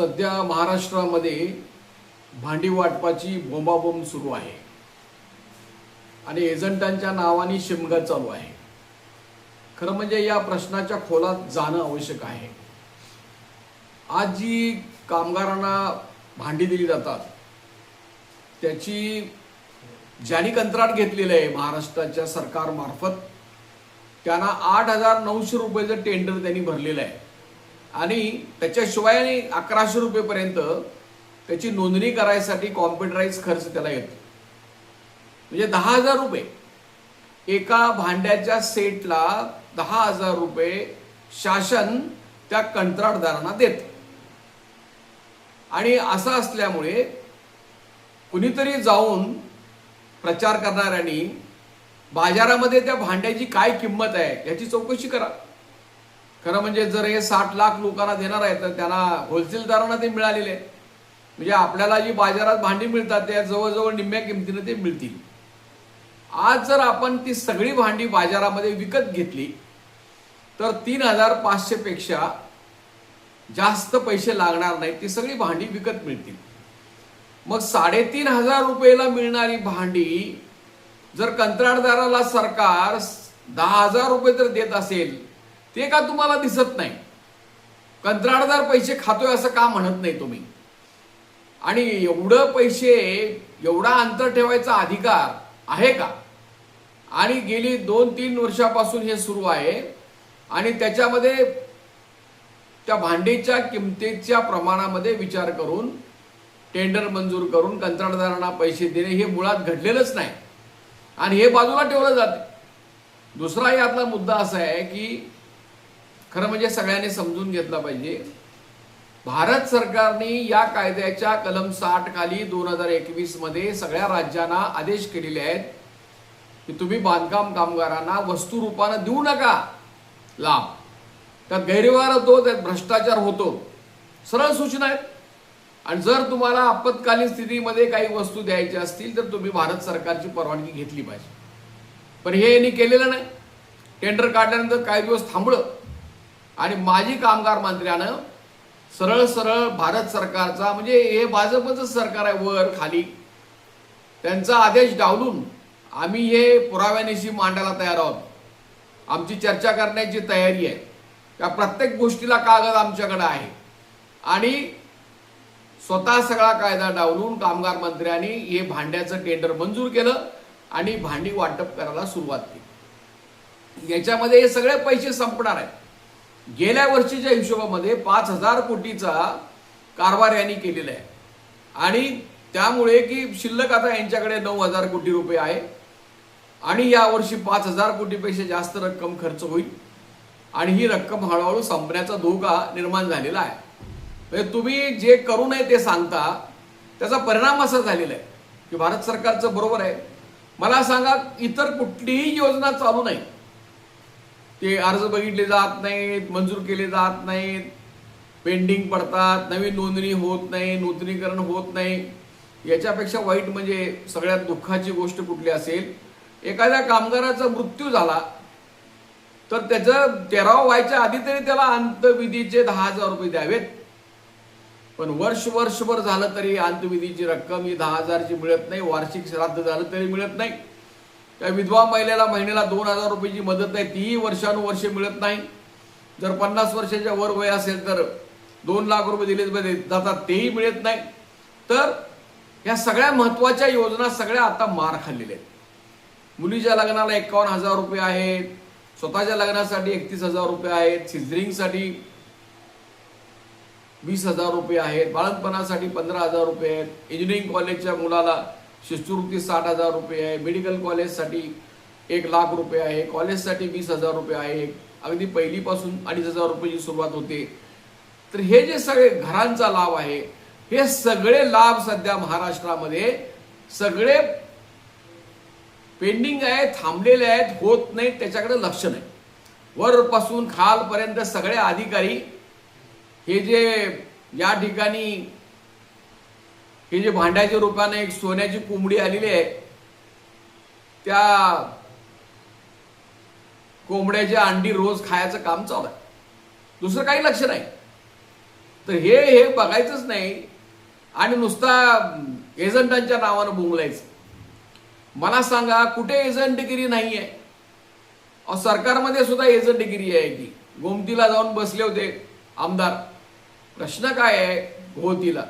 सध्या महाराष्ट्रामध्ये भांडी वाटपाची बोंबाबोंब सुरू आहे. आणि एजंटांच्या नावाने शिमगा चालू आहे. खरं म्हणजे या प्रश्नाच्या खोलात जाणं आवश्यक आहे. आज जी कामगारांना भांडी दिली जातात त्याची ज्यांनी कंत्राट घेतलेलं आहे महाराष्ट्राच्या सरकारमार्फत त्यांना आठ हजार नऊशे रुपयाचं टेंडर त्यांनी भरलेलं आहे. आणि त्याच्याशिवाय अकराशे रुपयेपर्यंत त्याची नोंदणी करायसाठी कॉम्प्युटराईज खर्च त्याला येतो. म्हणजे दहा हजार रुपये. एका भांड्याच्या सेटला दहा हजार रुपये शासन त्या कंत्राटदारांना देत. आणि असं असल्यामुळे कुणीतरी जाऊन प्रचार करणाऱ्यांनी बाजारामध्ये त्या भांड्याची काय किंमत आहे याची चौकशी करा. खरं म्हणजे जर हे साठ लाख लोकांना देणार आहे तर त्यांना होलसेलदारांना ते मिळालेले. आहे म्हणजे आपल्याला जी बाजारात भांडी मिळतात त्या जवळजवळ निम्म्या किमतीनं ते मिळतील. आज जर आपण ती सगळी भांडी बाजारामध्ये विकत घेतली तर तीन हजार पाचशेपेक्षा जास्त पैसे लागणार नाही ती सगळी भांडी विकत मिळतील. मग साडेतीन हजार रुपयेला मिळणारी भांडी जर कंत्राटदाराला सरकार दहा हजार रुपये तर देत असेल ते का तुम्हाला दिसत नाही? कंत्राटदार पैसे खातोय असं का म्हणत नाही तुम्ही? आणि एवढं पैसे एवढा अंतर ठेवायचा अधिकार आहे का? आणि गेली दोन तीन वर्षापासून हे सुरू आहे आणि त्याच्यामध्ये त्या भांडीच्या किमतीच्या प्रमाणामध्ये विचार करून टेंडर मंजूर करून कंत्राटदारांना पैसे देणे हे मुळात घडलेलंच नाही. आणि हे बाजूला ठेवलं जाते. दुसरा यातला मुद्दा असा आहे की खरं म्हणजे सगळ्यांनी समजून घेतला पाहिजे. भारत सरकारने या कायद्याच्या कलम साठ खाली दोन हजार एकवीसमध्ये सगळ्या राज्यांना आदेश केलेले आहेत की तुम्ही बांधकाम कामगारांना वस्तू रूपानं देऊ नका लाभ. त्यात गैरव्यवहार होतो त्यात भ्रष्टाचार होतो. सरळ सूचना आहेत. आणि जर तुम्हाला आपत्कालीन स्थितीमध्ये काही वस्तू द्यायच्या असतील तर तुम्ही भारत सरकारची परवानगी घेतली पाहिजे. पण हे यांनी केलेलं नाही. टेंडर काढल्यानंतर काही दिवस थांबलं. आणि माजी कामगार मंत्र्यानं सरळ सरळ भारत सरकारचा म्हणजे हे भाजपचं सरकार आहे वर खाली त्यांचा आदेश डावलून आम्ही हे पुराव्यानिशी मांडायला तयार आहोत. आमची चर्चा करण्याची तयारी आहे. त्या प्रत्येक गोष्टीला कागद आमच्याकडे आहे. आणि स्वतः सगळा कायदा डावलून कामगार मंत्र्यांनी हे भांड्याचं टेंडर मंजूर केलं आणि भांडी वाटप करायला सुरुवात केली. याच्यामध्ये हे सगळे पैसे संपणार आहेत. गेल्या वर्षीच्या हिशोबामध्ये पाच हजार कोटीचा कारभार यांनी केलेला आहे. आणि त्यामुळे की शिल्लक आता यांच्याकडे नऊ हजार कोटी रुपये आहे. आणि यावर्षी पाच हजार कोटीपेक्षा जास्त रक्कम खर्च होईल. आणि ही रक्कम हळूहळू संपण्याचा धोका निर्माण झालेला आहे. म्हणजे तुम्ही जे करू नये ते सांगता त्याचा परिणाम असा झालेला आहे की भारत सरकारचं बरोबर आहे. मला सांगा इतर कुठलीही योजना चालू नाही. ते अर्ज बघितले जात नाहीत मंजूर केले जात नाहीत. पेंडिंग पडतात नवीन नोंदणी होत नाही नूतनीकरण होत नाही. याच्यापेक्षा वाईट म्हणजे सगळ्यात दुःखाची गोष्ट कुठली असेल? एखाद्या कामगाराचा मृत्यू झाला तर त्याचं तेराव व्हायच्या आधी तरी त्याला अंतविधीचे दहा हजार रुपये द्यावेत. पण वर्ष वर्षभर झालं तरी अंतविधीची रक्कम ही दहा हजारची मिळत नाही वार्षिक श्राद्ध झालं तरी मिळत नाही. त्या विधवा महिलेला महिन्याला दोन हजार रुपयाची मदत आहे तीही वर्षानुवर्षे मिळत नाही. जर पन्नास वर्षाच्या वर वय असेल तर दोन लाख रुपये दिले जातात तेही मिळत नाही. तर या सगळ्या महत्त्वाच्या योजना सगळ्या आता मार खाल्लेल्या आहेत. मुलीच्या लग्नाला एकावन्न हजार रुपये आहेत स्वतःच्या लग्नासाठी एकतीस हजार रुपये आहेत सिझरिंगसाठी वीस हजार रुपये आहेत बाळंतपणासाठी पंधरा हजार रुपये आहेत इंजिनिअरिंग कॉलेजच्या मुलाला शिष्यवृत्ती साठ हजार रुपये आहे. मेडिकल कॉलेजसाठी एक लाख रुपये आहे. कॉलेजसाठी वीस हजार रुपये आहे. अगदी पहिलीपासून अडीच हजार रुपयाची सुरुवात होते. तर हे जे सगळे घरांचा लाभ आहे हे सगळे लाभ सध्या महाराष्ट्रामध्ये सगळे पेंडिंग आहेत थांबलेले आहेत होत नाहीत त्याच्याकडे लक्ष नाही. वरपासून खालपर्यंत सगळे अधिकारी हे जे या ठिकाणी हे जे भांड्याच्या रूपाने एक सोन्याची कोंबडी आलेली आहे त्या कोंबड्याची अंडी रोज खायचं काम चालू आहे. दुसरं काही लक्ष नाही. तर हे हे बघायचंच नाही आणि नुसता एजंटांच्या नावानं बोंगलायचं मला सांगा कुठे एजंटगिरी नाही आहे? सरकारमध्ये सुद्धा एजंटगिरी आहे की. गोमतीला जाऊन बसले होते आमदार. प्रश्न काय आहे? गोमतीला.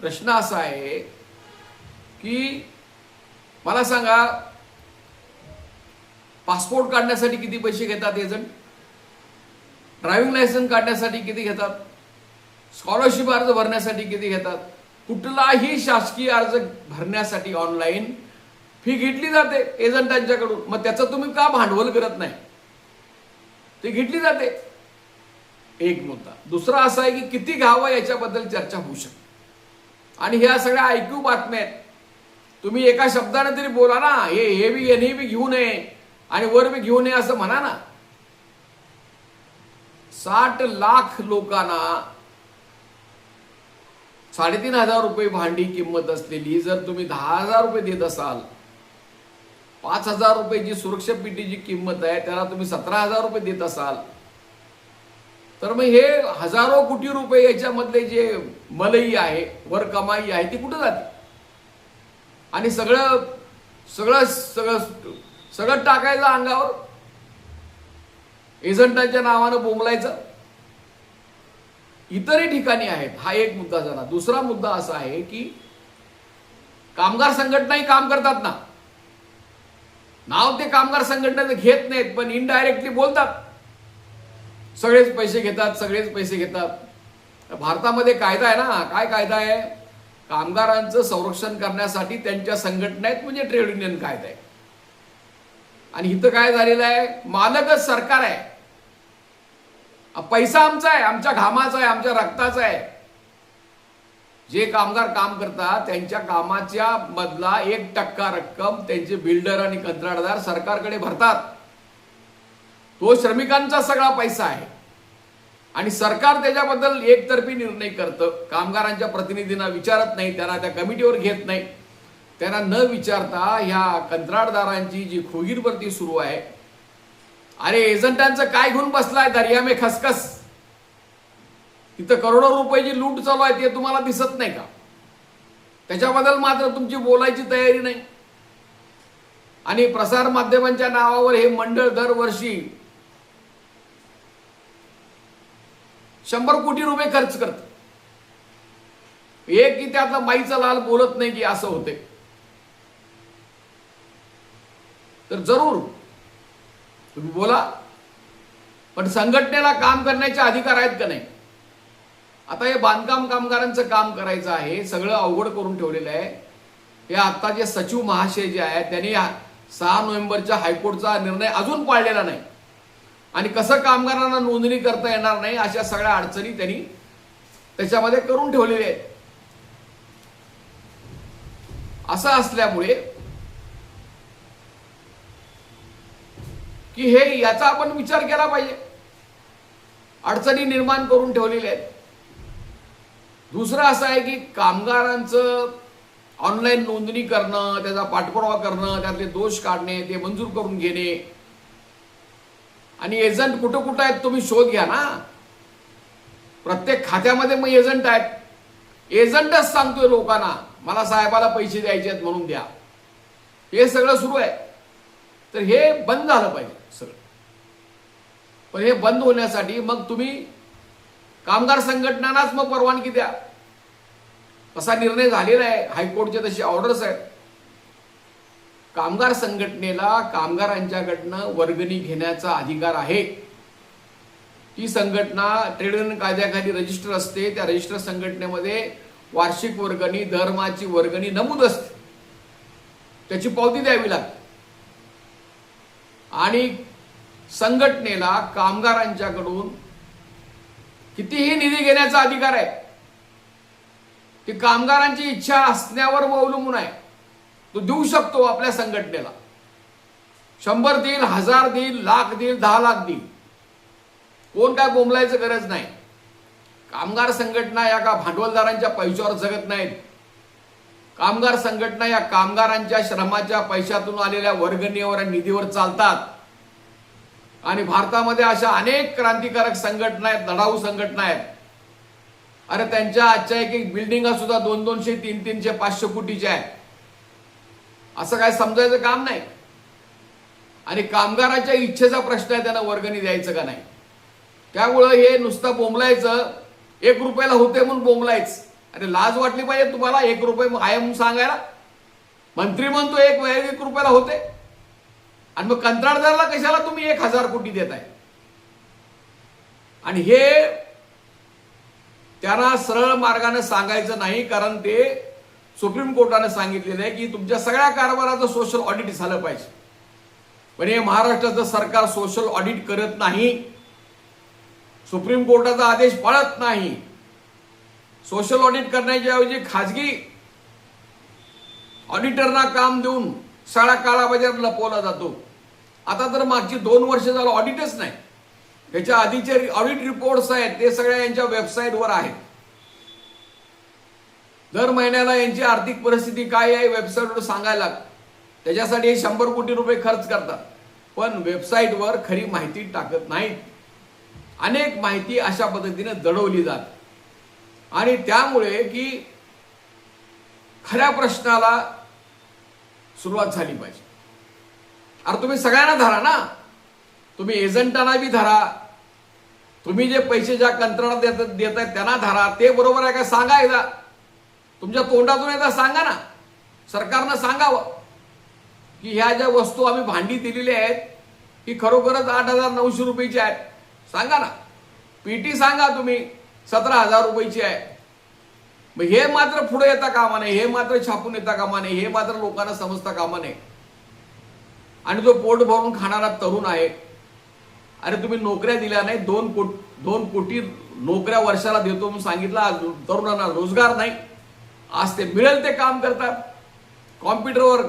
प्रश्न असा आहे की मला सांगा पासपोर्ट काढण्यासाठी किती पैसे घेतात एजंट ड्रायव्हिंग लायसन्स काढण्यासाठी किती घेतात? स्कॉलरशिप अर्ज भरण्यासाठी किती घेतात? कुठलाही शासकीय अर्ज भरण्यासाठी ऑनलाईन फी घेतली जाते एजंटांच्याकडून मग त्याचं तुम्ही का भांडवल करत नाही? ते घेतली जाते. एक मुद्दा. दुसरा असा आहे की किती घ्यावा याच्याबद्दल चर्चा होऊ शकते. आणि ह्या सगळ्या ऐकू बातम्या आहेत तुम्ही एका शब्दाने तरी बोला ना हे हे बी हे बी घेऊ नये आणि वर बी घेऊ नये असं म्हणा ना. साठ लाख लोकांना साडेतीन हजार रुपये भांडी किंमत असलेली जर तुम्ही दहा हजार रुपये देत असाल पाच हजार रुपये जी सुरक्षा पेटीची किंमत आहे त्याला तुम्ही सतरा हजार रुपये देत असाल तर मग हे हजारो कोटी रुपये याच्यामधले जे मलई आहे वर कमाई आहे ती कुठं जाते? आणि सगळं सगळं सगळं सगळं टाकायचं अंगावर? एजंटांच्या नावानं बोंबलायचं? इतरही ठिकाणी आहेत. हा एक मुद्दा झाला. दुसरा मुद्दा असा आहे की कामगार संघटनाही काम करतात ना? नाव ते कामगार संघटनेचं घेत नाहीत पण इनडायरेक्टली बोलतात. सगळेच पैसे घेतात सगळेच पैसे घेतात. भारतामध्ये कायदा आहे ना काय कायदा आहे? कामगारांचं संरक्षण करण्यासाठी त्यांच्या संघटना आहेत म्हणजे ट्रेड युनियन कायदा आहे. आणि इथं काय झालेलं आहे? मालकच सरकार आहे. पैसा आमचा आहे आमच्या घामाचा आहे आमच्या रक्ताचा आहे. जे कामगार काम करतात त्यांच्या कामाच्या मधला एक टक्का रक्कम त्यांचे बिल्डर आणि कंत्राटदार सरकारकडे भरतात. तो श्रमिकांचा सगळा पैसा आहे. आणि सरकार त्याच्याबद्दल एकतर्फी निर्णय करतं. कामगारांच्या प्रतिनिधींना विचारत नाही त्यांना त्या कमिटीवर घेत नाही. त्यांना न विचारता ह्या कंत्राटदारांची जी खोगीरवरती सुरू आहे अरे एजंटांचं काय घेऊन बसलाय दर्या मे खसखस? तिथं करोडो रुपयाची लूट चालू आहे ते तुम्हाला दिसत नाही का? त्याच्याबद्दल मात्र तुमची बोलायची तयारी नाही. आणि प्रसार माध्यमांच्या नावावर हे मंडळ दरवर्षी शंभर कोटी रुपये खर्च करत. एक की त्यातला माईचा लाल बोलत नाही की असं होते. तर जरूर तुम्ही बोला. पण संघटनेला काम करण्याचे अधिकार आहेत का नाही? आता हे बांधकाम कामगारांचं काम करायचं आहे सगळं अवघड करून ठेवलेलं आहे. हे आता जे सचिव महाशय जे आहेत त्यांनी सहा नोव्हेंबरच्या हायकोर्टचा निर्णय अजून पाळलेला नाही. आणि कसं कामगारांना नोंदणी करता येणार नाही अशा सगळ्या अडचणी त्यांनी त्याच्यामध्ये करून ठेवलेल्या आहेत. असं असल्यामुळे की हे याचा आपण विचार केला पाहिजे. अडचणी निर्माण करून ठेवलेल्या आहेत. दुसरं असं आहे की कामगारांचं ऑनलाईन नोंदणी करणं त्याचा पाठपुरावा करणं त्यातले दोष काढणे ते मंजूर करून घेणे आणि एजंट कुठं कुठं आहेत तुम्ही शोध घ्या ना. प्रत्येक खात्यामध्ये मग एजंट आहेत. एजंटच सांगतोय लोकांना मला साहेबाला पैसे द्यायचे आहेत म्हणून द्या. हे सगळं सुरू आहे. तर हे बंद झालं पाहिजे सगळं. पण हे बंद होण्यासाठी मग तुम्ही कामगार संघटनांनाच मग परवानगी द्या. असा निर्णय झालेला आहे. हायकोर्टचे तशी ऑर्डर्स आहेत. कामगार संघटनेला कामगारांच्याकडनं वर्गणी घेण्याचा अधिकार आहे. ती संघटना ट्रेड युनियन कायद्याखाली रजिस्टर असते. त्या रजिस्टर संघटनेमध्ये वार्षिक वर्गणी दरमाची वर्गणी नमूद असते. त्याची पावती द्यावी लागते. आणि संघटनेला कामगारांच्याकडून कितीही निधी घेण्याचा अधिकार आहे. ती कामगारांची इच्छा असण्यावर अवलंबून आहे. तो देऊ शकतो आपल्या संघटनेला. शंभर देईल हजार देईल लाख देईल दहा लाख देईल. कोण काय बोंबलायचं गरज नाही. कामगार संघटना या का भांडवलदारांच्या पैशावर जगत नाहीत. कामगार संघटना या कामगारांच्या श्रमाच्या पैशातून आलेल्या वर्गणीवर निधीवर चालतात. आणि भारतामध्ये अशा अनेक क्रांतिकारक संघटना आहेत लढाऊ संघटना आहेत. अरे त्यांच्या आजच्या एक एक बिल्डिंगा सुद्धा दोन दोनशे तीन तीनशे पाचशे कोटीच्या आहेत. असं काय समजायचं काम नाही. आणि कामगाराच्या इच्छेचा प्रश्न आहे त्यांना वर्गणी द्यायचं का नाही? त्यामुळं हे नुसतं बोंबलायचं एक रुपयाला होते म्हणून बोंबलायच. अरे लाज वाटली पाहिजे तुम्हाला एक रुपये आहे म्हणून सांगायला? मंत्री म्हणतो एक एक रुपयाला होते. आणि मग कंत्राटदाराला कशाला तुम्ही एक हजार कोटी देताय? आणि हे त्यांना सरळ मार्गाने सांगायचं नाही कारण ते सुप्रीम कोर्टाने सांगितलेलं आहे की तुमच्या सगळ्या कारभाराचं सोशल ऑडिट झालं पाहिजे. पण हे महाराष्ट्राचं सरकार सोशल ऑडिट करत नाही. सुप्रीम कोर्टाचा आदेश पाळत नाही. सोशल ऑडिट करण्याच्या ऐवजी खाजगी ऑडिटरना काम देऊन सगळा काळा बाजार लपवला जातो. आता तर मागची दोन वर्ष झालं ऑडिटच नाही. याच्या आधीचे ऑडिट रिपोर्ट्स आहेत ते सगळ्या यांच्या वेबसाईटवर आहेत. दर महिन्याला यांची आर्थिक परिस्थिती काय आहे वेबसाईटवर सांगायला लागतं. त्याच्यासाठी हे शंभर कोटी रुपये खर्च करतात. पण वेबसाईटवर खरी माहिती टाकत नाहीत. अनेक माहिती अशा पद्धतीने दडवली जात. आणि त्यामुळे की खऱ्या प्रश्नाला सुरुवात झाली पाहिजे. अरे तुम्ही सगळ्यांना धरा ना. तुम्ही एजंटांना बी धरा. तुम्ही जे पैसे ज्या कंत्राटात देत देत आहेत त्यांना धरा. ते बरोबर आहे का? सांगा एकदा. तुमच्या तोंडातून एकदा सांगा ना. सरकारनं सांगावं. की ह्या ज्या वस्तू आम्ही भांडी दिलेल्या आहेत ही खरोखरच आठ हजार नऊशे रुपयाची आहेत. सांगा ना. पीटी सांगा तुम्ही सतरा हजार रुपयाची आहे. मग हे मात्र पुढे येता कामा नये हे मात्र छापून येता कामा नये हे मात्र लोकांना समजता कामा नये. आणि जो पोट भरून खाणारा तरुण आहे अरे तुम्ही नोकऱ्या दिल्या नाही दोन कोट दोन कोटी नोकऱ्या वर्षाला देतो म्हणून सांगितलं तरुणांना रोजगार नाही. आज ते मिळेल ते काम करतात. कॉम्प्युटरवर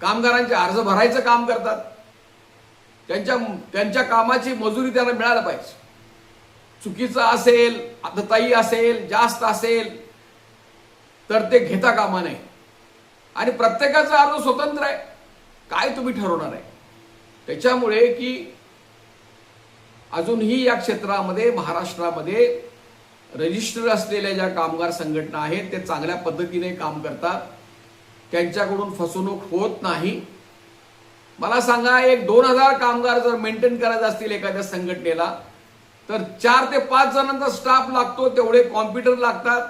कामगारांचे अर्ज भरायचं काम करतात. त्यांच्या त्यांच्या कामाची मजुरी त्यांना मिळायला पाहिजे. चुकीचं असेल आतताई असेल जास्त असेल तर ते घेता कामा नये. आणि प्रत्येकाचा अर्ज स्वतंत्र आहे. काय तुम्ही ठरवणार आहे? त्याच्यामुळे की अजूनही या क्षेत्रामध्ये महाराष्ट्रामध्ये रजिस्टर असलेल्या ज्या कामगार संघटना आहेत ते चांगल्या पद्धतीने काम करतात. त्यांच्याकडून फसवणूक होत नाही. मला सांगा एक दोन हजार कामगार जर मेंटेन करायचे असतील एखाद्या संघटनेला तर चार ते पाच जणांचा स्टाफ लागतो तेवढे कॉम्प्युटर लागतात.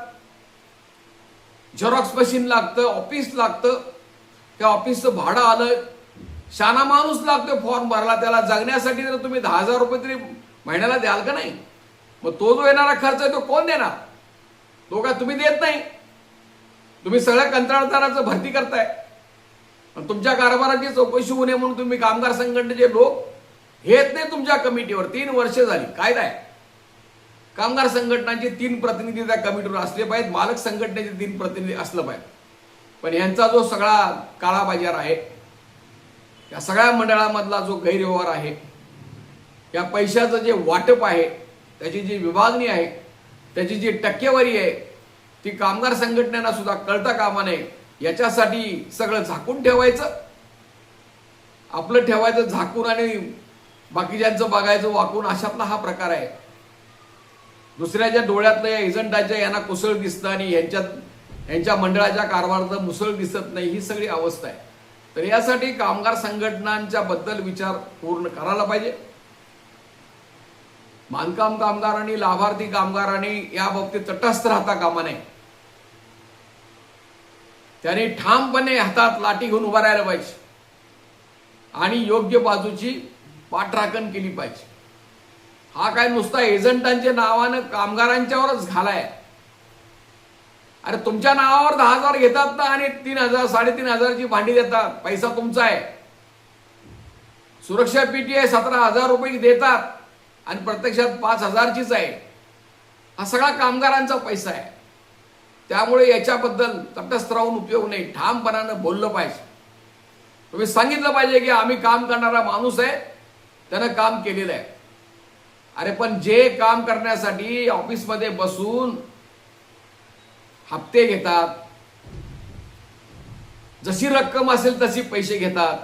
झेरॉक्स मशीन लागतं ऑफिस लागतं. त्या ऑफिसचं भाडं आलं शाना माणूस लागतो फॉर्म भरला त्याला जगण्यासाठी जर तुम्ही दहा हजार रुपये तरी महिन्याला द्याल का नाही? मग तो जो येणारा खर्च आहे तो कोण देणार? तो काय तुम्ही देत नाही. तुम्ही सगळ्या कंत्राटदाराचं भरती करताय. पण तुमच्या कारभाराची चौकशी होऊ नये म्हणून तुम्ही कामगार संघटनेचे लोक हेच नाही तुमच्या कमिटीवर. तीन वर्ष झाली. कायदा आहे कामगार संघटनांचे तीन प्रतिनिधी त्या कमिटीवर असले पाहिजेत. मालक संघटनेचे तीन प्रतिनिधी असलं पाहिजे पण यांचा जो सगळा काळा बाजार आहे या सगळ्या मंडळामधला जो गैरव्यवहार आहे या पैशाचं जे वाटप आहे त्याची जी विभागणी आहे त्याची जी टक्केवारी आहे ती कामगार संघटनांना सुद्धा कळता कामा नये. याच्यासाठी सगळं झाकून ठेवायचं. आपलं ठेवायचं झाकून आणि बाकीच्यांचं बघायचं वाकून अशातला हा प्रकार आहे. दुसऱ्याच्या डोळ्यातलं या एजंटाच्या यांना कुसळ दिसतं आणि यांच्यात यांच्या मंडळाच्या कारभाराचं मुसळ दिसत नाही ही सगळी अवस्था आहे. तर यासाठी कामगार संघटनांच्या बद्दल विचार पूर्ण करायला पाहिजे. बांधकाम कामगार आणि लाभार्थी कामगारांनी या बाबतीत तटस्थ राहता कामा नये. त्याने ठामपणे हातात लाठी घेऊन उभा राहायला पाहिजे. आणि योग्य बाजूची पाठराखण केली पाहिजे. हा काय नुसता एजंटांच्या नावानं कामगारांच्यावरच घालाय? अरे तुमच्या नावावर दहा हजार घेतात ना आणि तीन हजार साडेतीन हजारची भांडी देतात. पैसा तुमचा आहे. सुरक्षा पीटीआय सतरा हजार रुपये देतात. आणि प्रत्यक्षात पाच हजारचीच आहे. हा सगळा कामगारांचा पैसा आहे. त्यामुळे याच्याबद्दल तटस्थ राहून उपयोग नाही. ठामपणानं बोललं पाहिजे. तुम्ही सांगितलं पाहिजे की आम्ही काम करणारा माणूस आहे. त्यानं काम केलेलं आहे. अरे पण जे काम करण्यासाठी ऑफिसमध्ये बसून हप्ते घेतात जशी रक्कम असेल तशी पैसे घेतात.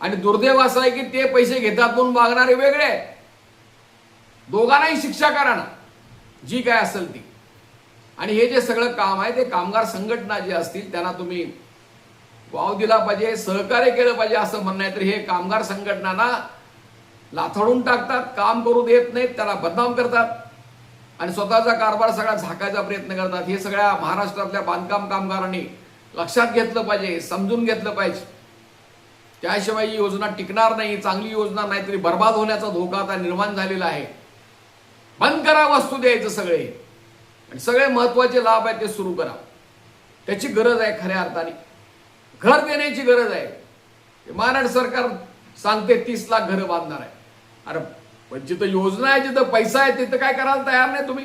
आणि दुर्दैव असं आहे की ते पैसे घेतात म्हणून मागणारे वेगळे. दोघांनाही शिक्षा करा ना. जी काय असेल ती. आणि हे जे सगळं काम आहे ते कामगार संघटना जे असतील त्यांना तुम्ही वाव दिला पाहिजे सहकार्य केलं पाहिजे असं म्हणणं आहे. तर हे कामगार संघटनांना लाथाडून टाकतात काम करू देत नाहीत त्याला बदनाम करतात. आणि स्वतःचा कारभार सगळा झाकायचा प्रयत्न करतात. हे सगळ्या महाराष्ट्रातल्या बांधकाम कामगारांनी लक्षात घेतलं पाहिजे समजून घेतलं पाहिजे. त्याशिवाय ही योजना टिकणार नाही चांगली योजना नाही तरी बर्बाद होण्याचा धोका आता निर्माण झालेला आहे. बंद करा वस्तू द्यायचं सगळे. आणि सगळे महत्त्वाचे लाभ आहेत ते सुरू करा. त्याची गरज आहे खऱ्या अर्थाने. घर देण्याची गरज आहे. महाराष्ट्र सरकार सांगते तीस लाख घरं बांधणार आहे. अरे पण जिथं योजना आहे जिथं पैसा आहे तिथं काय करायला तयार नाही तुम्ही?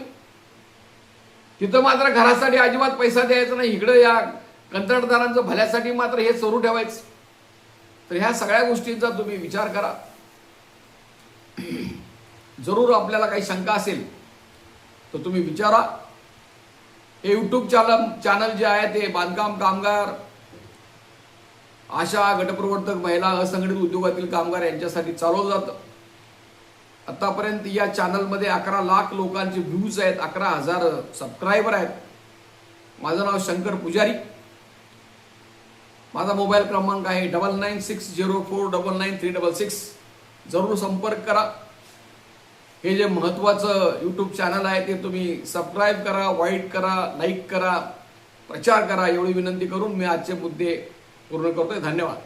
तिथं मात्र घरासाठी अजिबात पैसा द्यायचा नाही. इकडं या कंत्राटदारांचं भल्यासाठी मात्र हे सुरू ठेवायचं. तर ह्या सगळ्या गोष्टींचा तुम्ही विचार करा. जरूर आपल्याला काही शंका असेल तर तुम्ही विचारा. हे यूट्यूब चॅनल चॅनल जे आहे ते बांधकाम कामगार आशा गटप्रवर्तक महिला असंघटित उद्योगातील कामगार यांच्यासाठी चालवलं जातं. आतापर्यंत या चॅनलमध्ये अकरा लाख लोकांचे व्ह्यूज आहेत अकरा हजार सबस्क्रायबर आहेत. माझं नाव शंकर पुजारी. माझा मोबाईल क्रमांक आहे double nine six zero four double nine three double six. जरूर संपर्क करा. हे जे महत्त्वाचं यूट्यूब चॅनल आहे ते तुम्ही सबस्क्राईब करा वाईट करा लाईक करा प्रचार करा एवढी विनंती करून मी आजचे मुद्दे पूर्ण करतोय. धन्यवाद.